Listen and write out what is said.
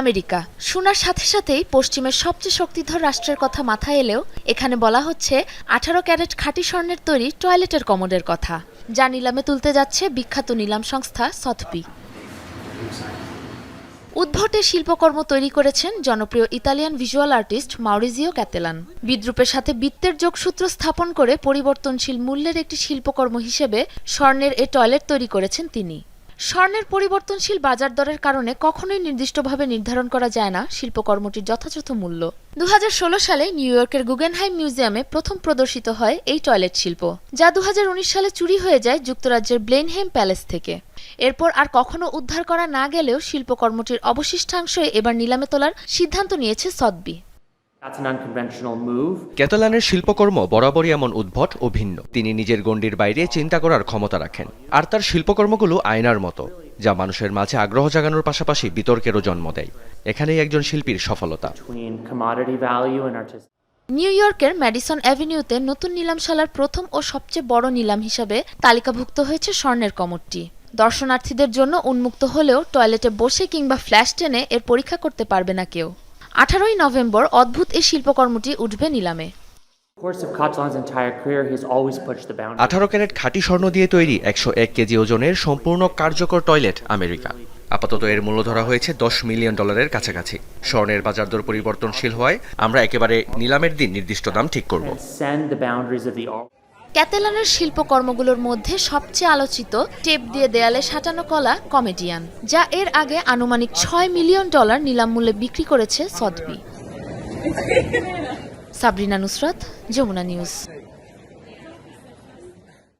America. শোনার সাথে সাথেই পশ্চিমের সবচেয়ে শক্তিধর রাষ্ট্রের কথা মাথায় এলেও এখানে বলা হচ্ছে আঠারো ক্যারেট খাঁটি স্বর্ণের তৈরি টয়লেটের কমোডের কথা, যা নিলামে তুলতে যাচ্ছে বিখ্যাত নিলাম সংস্থা সথপি উদ্ভটে শিল্পকর্ম তৈরি করেছেন জনপ্রিয় Italian visual artist Maurizio Cattelan. বিদ্রুপের সাথে বৃত্তের যোগসূত্র স্থাপন করে পরিবর্তনশীল মূল্যের একটি শিল্পকর্ম হিসেবে স্বর্ণের এ টয়লেট তৈরি করেছেন তিনি। স্বর্ণের পরিবর্তনশীল বাজার দরের কারণে কখনোই নির্দিষ্টভাবে নির্ধারণ করা যায় না শিল্পকর্মটির যথাযথ মূল্য। দু হাজার ষোলো সালে নিউ ইয়র্কের গুগেনহাইম মিউজিয়ামে প্রথম প্রদর্শিত হয় এই টয়লেট শিল্প, যা দুহাজার উনিশ সালে চুরি হয়ে যায় যুক্তরাজ্যের ব্লেনহেম প্যালেস থেকে। এরপর আর কখনো উদ্ধার করা না গেলেও শিল্পকর্মটির অবশিষ্টাংশ এবার নিলামে তোলার সিদ্ধান্ত নিয়েছে সদবি। ক্যাতালানের শিল্পকর্ম বরাবরই এমন উদ্ভট ও ভিন্ন। তিনি নিজের গণ্ডির বাইরে চিন্তা করার ক্ষমতা রাখেন। আর তার শিল্পকর্মগুলো আয়নার মতো যা মানুষের মাঝে আগ্রহ জাগানোর পাশাপাশি বিতর্কেরও জন্ম দেয়। এখানেই একজন শিল্পীর সফলতা. নিউ ইয়র্কের ম্যাডিসন অ্যাভিনিউতে নতুন নিলামশালার প্রথম ও সবচেয়ে বড় নিলাম হিসাবে তালিকাভুক্ত হয়েছে স্বর্ণের কমরটি। দর্শনার্থীদের জন্য উন্মুক্ত হলেও টয়লেটে বসে কিংবা ফ্ল্যাশ টেনে এর পরীক্ষা করতে পারবে না কেউ। আঠারোই নভেম্বর অদ্ভুত এই শিল্পকর্মটি উঠবে নিলামে. আঠারো ক্যারেট খাঁটি স্বর্ণ দিয়ে তৈরি একশো এক কেজি ওজনের সম্পূর্ণ কার্যকর টয়লেট আমেরিকা। আপাতত এর মূল্য ধরা হয়েছে দশ মিলিয়ন ডলারের কাছাকাছি। স্বর্ণের বাজার দর পরিবর্তনশীল হওয়ায় আমরা একেবারে নিলামের দিন নির্দিষ্ট দাম ঠিক করব। ক্যাতেলানের শিল্পকর্মগুলোর মধ্যে সবচেয়ে আলোচিত টেপ দিয়ে দেয়ালে সাঁটানো কলা কমেডিয়ান, যা এর আগে আনুমানিক ছয় মিলিয়ন ডলার নিলাম মূল্যে বিক্রি করেছে সদবি। সাবরিনা নুসরাত, যমুনা নিউজ।